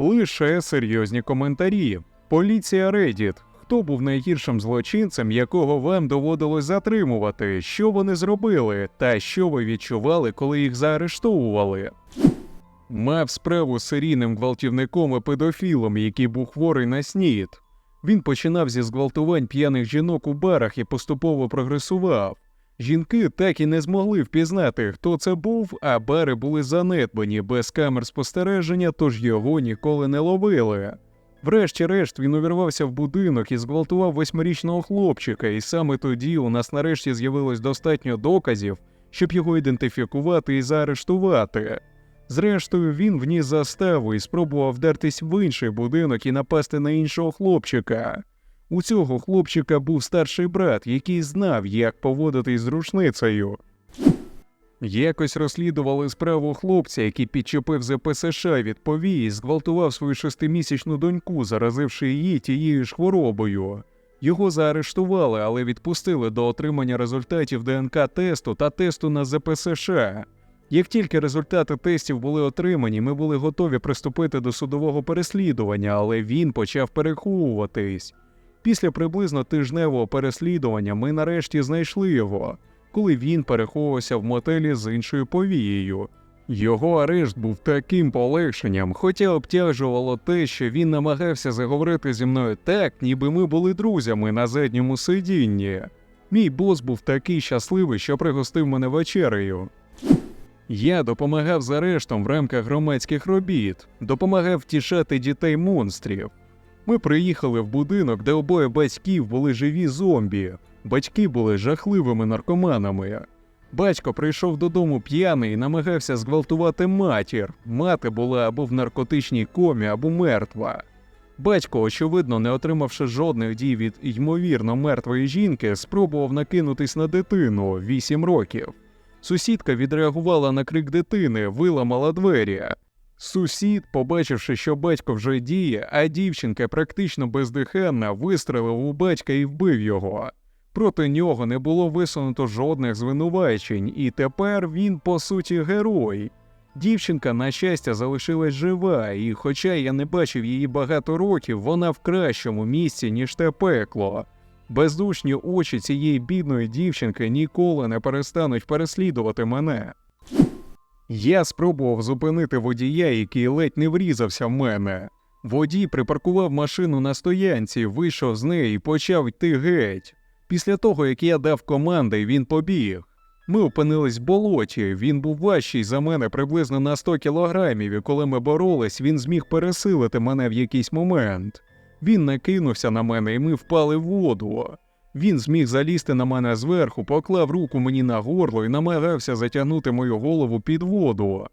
Лише серйозні коментарі. Поліція Reddit. Хто був найгіршим злочинцем, якого вам доводилось затримувати, що вони зробили, та що ви відчували, коли їх заарештовували? Мав справу з серійним гвалтівником і педофілом, який був хворий на снід. Він починав зі зґвалтувань п'яних жінок у барах і поступово прогресував. Жінки так і не змогли впізнати, хто це був, а бари були занедбані без камер спостереження, тож його ніколи не ловили. Врешті-решт він увірвався в будинок і зґвалтував восьмирічного хлопчика, і саме тоді у нас нарешті з'явилось достатньо доказів, щоб його ідентифікувати і заарештувати. Зрештою, він вніс заставу і спробував вдертись в інший будинок і напасти на іншого хлопчика. У цього хлопчика був старший брат, який знав, як поводитись з рушницею. Якось розслідували справу хлопця, який підчепив ЗПСШ від повії і зґвалтував свою шестимісячну доньку, заразивши її тією ж хворобою. Його заарештували, але відпустили до отримання результатів ДНК-тесту та тесту на ЗПСШ. Як тільки результати тестів були отримані, ми були готові приступити до судового переслідування, але він почав переховуватись. Після приблизно тижневого переслідування ми нарешті знайшли його, коли він переховувався в мотелі з іншою повією. Його арешт був таким полегшенням, хоча обтяжувало те, що він намагався заговорити зі мною так, ніби ми були друзями на задньому сидінні. Мій бос був такий щасливий, що пригостив мене вечерею. Я допомагав з арештом в рамках громадських робіт, допомагав втішати дітей монстрів. Ми приїхали в будинок, де обоє батьків були живі зомбі. Батьки були жахливими наркоманами. Батько прийшов додому п'яний і намагався зґвалтувати матір. Мати була або в наркотичній комі, або мертва. Батько, очевидно, не отримавши жодних дій від ймовірно мертвої жінки, спробував накинутись на дитину 8 років. Сусідка відреагувала на крик дитини, виламала двері. Сусід, побачивши, що батько вже діє, а дівчинка практично бездиханна, вистрелив у батька і вбив його. Проти нього не було висунуто жодних звинувачень, і тепер він, по суті, герой. Дівчинка, на щастя, залишилась жива, і хоча я не бачив її багато років, вона в кращому місці, ніж те пекло. Бездушні очі цієї бідної дівчинки ніколи не перестануть переслідувати мене. Я спробував зупинити водія, який ледь не врізався в мене. Водій припаркував машину на стоянці, вийшов з неї і почав йти геть. Після того, як я дав команди, він побіг. Ми опинились в болоті, він був важчий за мене приблизно на 100 кілограмів, і коли ми боролись, він зміг пересилити мене в якийсь момент. Він накинувся на мене, і ми впали в воду. Він зміг залізти на мене зверху, поклав руку мені на горло і намагався затягнути мою голову під воду.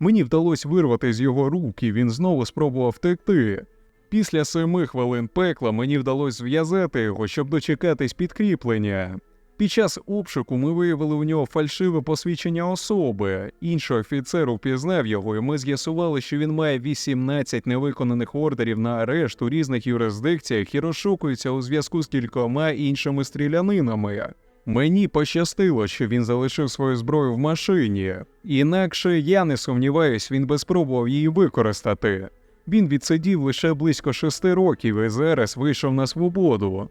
Мені вдалося вирвати з його рук, і він знову спробував втекти. Після семи хвилин пекла мені вдалося зв'язати його, щоб дочекатись підкріплення. Під час обшуку ми виявили у нього фальшиве посвідчення особи. Інший офіцер упізнав його, і ми з'ясували, що він має 18 невиконаних ордерів на арешт у різних юрисдикціях і розшукується у зв'язку з кількома іншими стрілянинами. Мені пощастило, що він залишив свою зброю в машині, інакше я не сумніваюсь, він би спробував її використати. Він відсидів лише близько шести років і зараз вийшов на свободу.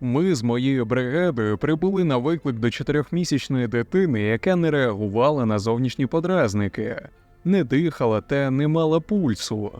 Ми з моєю бригадою прибули на виклик до чотирьохмісячної дитини, яка не реагувала на зовнішні подразники, не дихала та не мала пульсу.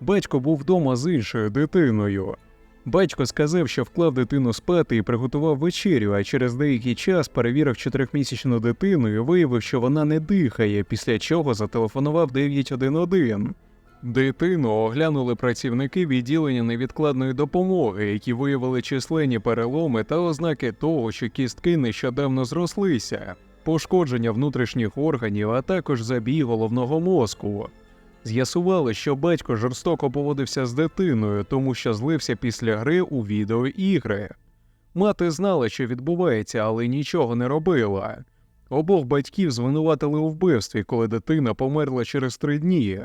Батько був вдома з іншою дитиною. Батько сказав, що вклав дитину спати і приготував вечерю, а через деякий час перевірив чотирьохмісячну дитину і виявив, що вона не дихає, після чого зателефонував 911. Дитину оглянули працівники відділення невідкладної допомоги, які виявили численні переломи та ознаки того, що кістки нещодавно зрослися, пошкодження внутрішніх органів, а також забій головного мозку. З'ясували, що батько жорстоко поводився з дитиною, тому що злився після гри у відеоігри. Мати знала, що відбувається, але нічого не робила. Обох батьків звинуватили у вбивстві, коли дитина померла через три дні.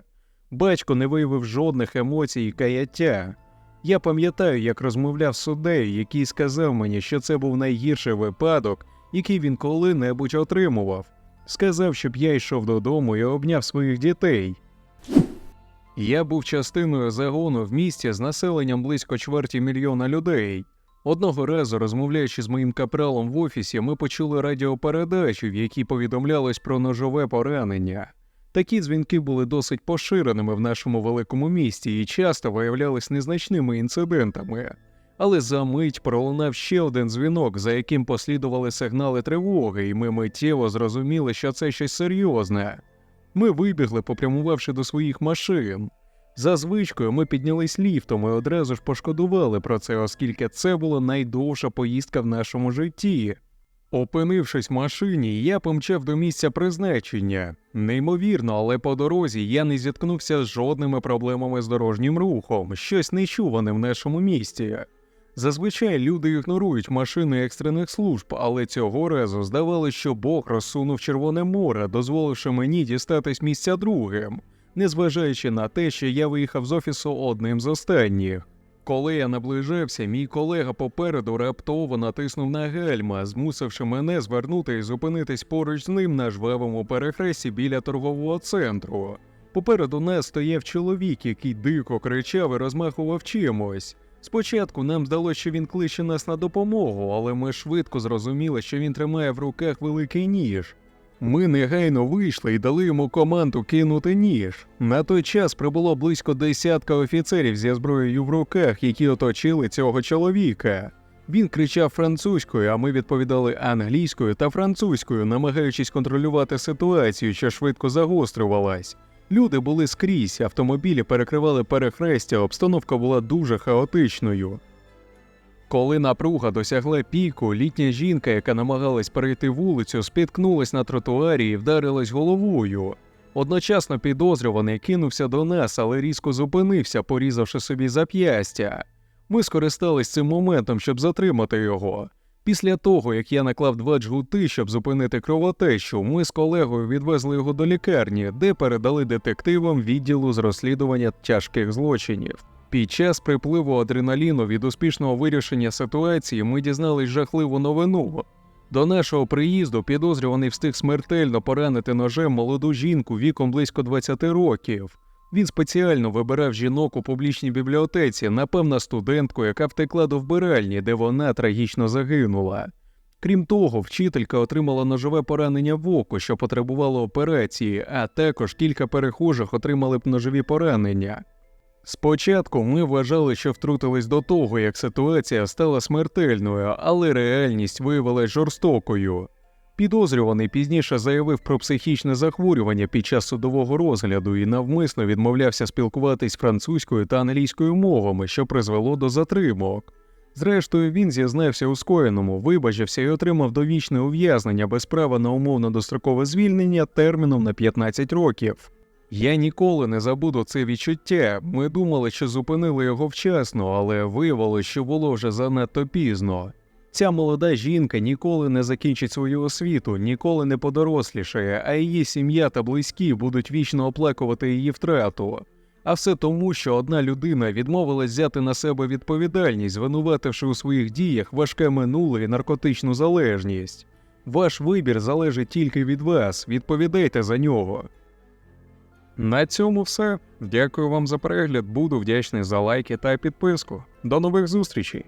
Батько не виявив жодних емоцій і каяття. Я пам'ятаю, як розмовляв з суддею, який сказав мені, що це був найгірший випадок, який він коли-небудь отримував. Сказав, щоб я йшов додому і обняв своїх дітей. Я був частиною загону в місті з населенням близько чверті мільйона людей. Одного разу, розмовляючи з моїм капралом в офісі, ми почули радіопередачу, в якій повідомлялось про ножове поранення. Такі дзвінки були досить поширеними в нашому великому місті і часто виявлялись незначними інцидентами. Але за мить пролунав ще один дзвінок, за яким послідували сигнали тривоги, і ми миттєво зрозуміли, що це щось серйозне. Ми вибігли, попрямувавши до своїх машин. За звичкою ми піднялись ліфтом і одразу ж пошкодували про це, оскільки це була найдовша поїздка в нашому житті. Опинившись в машині, я помчав до місця призначення. Неймовірно, але по дорозі я не зіткнувся з жодними проблемами з дорожнім рухом, щось нечуване в нашому місті. Зазвичай люди ігнорують машини екстрених служб, але цього разу здавалося, що Бог розсунув Червоне море, дозволивши мені дістатись місця другим, незважаючи на те, що я виїхав з офісу одним з останніх. Коли я наближався, мій колега попереду раптово натиснув на гальма, змусивши мене звернути і зупинитись поруч з ним на жвавому перехресті біля торгового центру. Попереду нас стояв чоловік, який дико кричав і розмахував чимось. Спочатку нам здалося, що він кличе нас на допомогу, але ми швидко зрозуміли, що він тримає в руках великий ніж. Ми негайно вийшли і дали йому команду кинути ніж. На той час прибуло близько десятка офіцерів зі зброєю в руках, які оточили цього чоловіка. Він кричав французькою, а ми відповідали англійською та французькою, намагаючись контролювати ситуацію, що швидко загострювалась. Люди були скрізь, автомобілі перекривали перехрестя, обстановка була дуже хаотичною. Коли напруга досягла піку, літня жінка, яка намагалась перейти вулицю, спіткнулась на тротуарі і вдарилась головою. Одночасно підозрюваний кинувся до нас, але різко зупинився, порізавши собі зап'ястя. Ми скористались цим моментом, щоб затримати його. Після того, як я наклав два джгути, щоб зупинити кровотечу, ми з колегою відвезли його до лікарні, де передали детективам відділу з розслідування тяжких злочинів. Під час припливу адреналіну від успішного вирішення ситуації ми дізнались жахливу новину. До нашого приїзду підозрюваний встиг смертельно поранити ножем молоду жінку віком близько 20 років. Він спеціально вибирав жінок у публічній бібліотеці, напевно, студентку, яка втекла до вбиральні, де вона трагічно загинула. Крім того, вчителька отримала ножове поранення в око, що потребувало операції, а також кілька перехожих отримали б ножові поранення. Спочатку ми вважали, що втрутились до того, як ситуація стала смертельною, але реальність виявилась жорстокою. Підозрюваний пізніше заявив про психічне захворювання під час судового розгляду і навмисно відмовлявся спілкуватись французькою та англійською мовами, що призвело до затримок. Зрештою, він зізнався у скоєному, вибачився і отримав довічне ув'язнення без права на умовно дострокове звільнення терміном на 15 років. Я ніколи не забуду це відчуття. Ми думали, що зупинили його вчасно, але виявилося, що було вже занадто пізно. Ця молода жінка ніколи не закінчить свою освіту, ніколи не подорослішає, а її сім'я та близькі будуть вічно оплакувати її втрату. А все тому, що одна людина відмовилась взяти на себе відповідальність, звинувативши у своїх діях важке минуле і наркотичну залежність. Ваш вибір залежить тільки від вас, відповідайте за нього. На цьому все. Дякую вам за перегляд. Буду вдячний за лайки та підписку. До нових зустрічей!